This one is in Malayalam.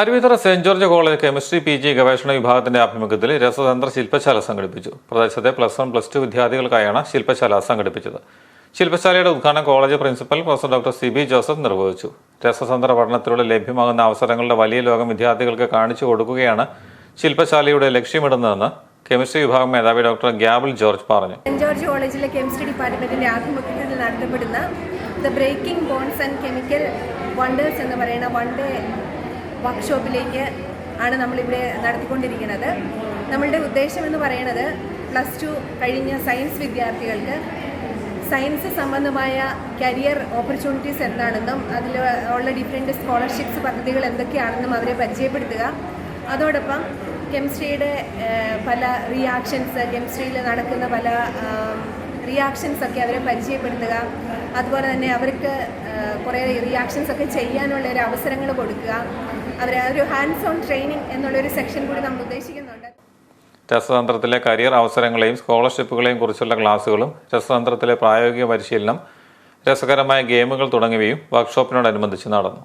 Aruvithura saint George college chemistry P G ഗവേഷണ വിഭാഗത്തിന്റെ ആഭിമുഖ്യത്തിൽ രസതന്ത്ര ശില്പശാല സംഘടിപ്പിച്ചു. പ്രദേശത്തെ പ്ലസ് വൺ പ്ലസ് ടു വിദ്യാർത്ഥികൾക്കായാണ് ശില്പശാല സംഘടിപ്പിച്ചത്. ശില്പശാലയുടെ ഉദ്ഘാടനം college principal professor doctor C B Joseph നിർവഹിച്ചു. രസതന്ത്ര പഠനത്തിലൂടെ ലഭ്യമാകുന്ന അവസരങ്ങളുടെ വലിയ ലോകം വിദ്യാർത്ഥികൾക്ക് കാണിച്ചു കൊടുക്കുകയാണ് ശില്പശാലയുടെ ലക്ഷ്യമിടുന്നതെന്ന് കെമിസ്ട്രി വിഭാഗം മേധാവി ഡോക്ടർ ഗ്യാബിൾ ജോർജ് പറഞ്ഞു. സെന്റ് ജോർജ് കോളേജിലെ കെമിസ്ട്രി ഡിപ്പാർട്ട്മെന്റിന്റെ ആഭിമുഖ്യത്തിൽ നടത്തപ്പെടുന്ന breaking bones and chemical wonders എന്ന് പറയുന്ന വൺ ഡേ വർക്ക്ഷോപ്പിലേക്ക് ആണ് നമ്മളിവിടെ നടത്തിക്കൊണ്ടിരിക്കുന്നത്. നമ്മളുടെ ഉദ്ദേശം എന്ന് പറയുന്നത് പ്ലസ് ടു കഴിഞ്ഞ സയൻസ് വിദ്യാർത്ഥികൾക്ക് സയൻസ് സംബന്ധമായ കരിയർ ഓപ്പർച്യൂണിറ്റീസ് എന്താണെന്നും അതിൽ ഉള്ള ഡിഫറെന്റ് സ്കോളർഷിപ്സ് പദ്ധതികൾ എന്തൊക്കെയാണെന്നും അവരെ പരിചയപ്പെടുത്തുക. അതോടൊപ്പം കെമിസ്ട്രിയുടെ പല റിയാക്ഷൻസ് കെമിസ്ട്രിയിൽ നടക്കുന്ന പല റിയാക്ഷൻസ് ഒക്കെ അവരെ പരിചയപ്പെടുത്തുക. അതുപോലെ തന്നെ അവർക്ക് കുറേ റിയാക്ഷൻസ് ഒക്കെ ചെയ്യാനുള്ള ഒരു അവസരങ്ങൾ കൊടുക്കുക. അവരെ ഒരു ഹാൻഡ്സ് ഓൺ ട്രെയിനിങ് എന്നുള്ളൊരു സെക്ഷൻ കൂടി നമ്മൾ ഉദ്ദേശിക്കുന്നുണ്ട്. രസതന്ത്രത്തിലെ കരിയർ അവസരങ്ങളെയും സ്കോളർഷിപ്പുകളെയും കുറിച്ചുള്ള ക്ലാസുകളും രസതന്ത്രത്തിലെ പ്രായോഗിക പരിശീലനം രസകരമായ ഗെയിമുകൾ തുടങ്ങിയവയും വർക്ക്ഷോപ്പിനോടനുബന്ധിച്ച് നടന്നു.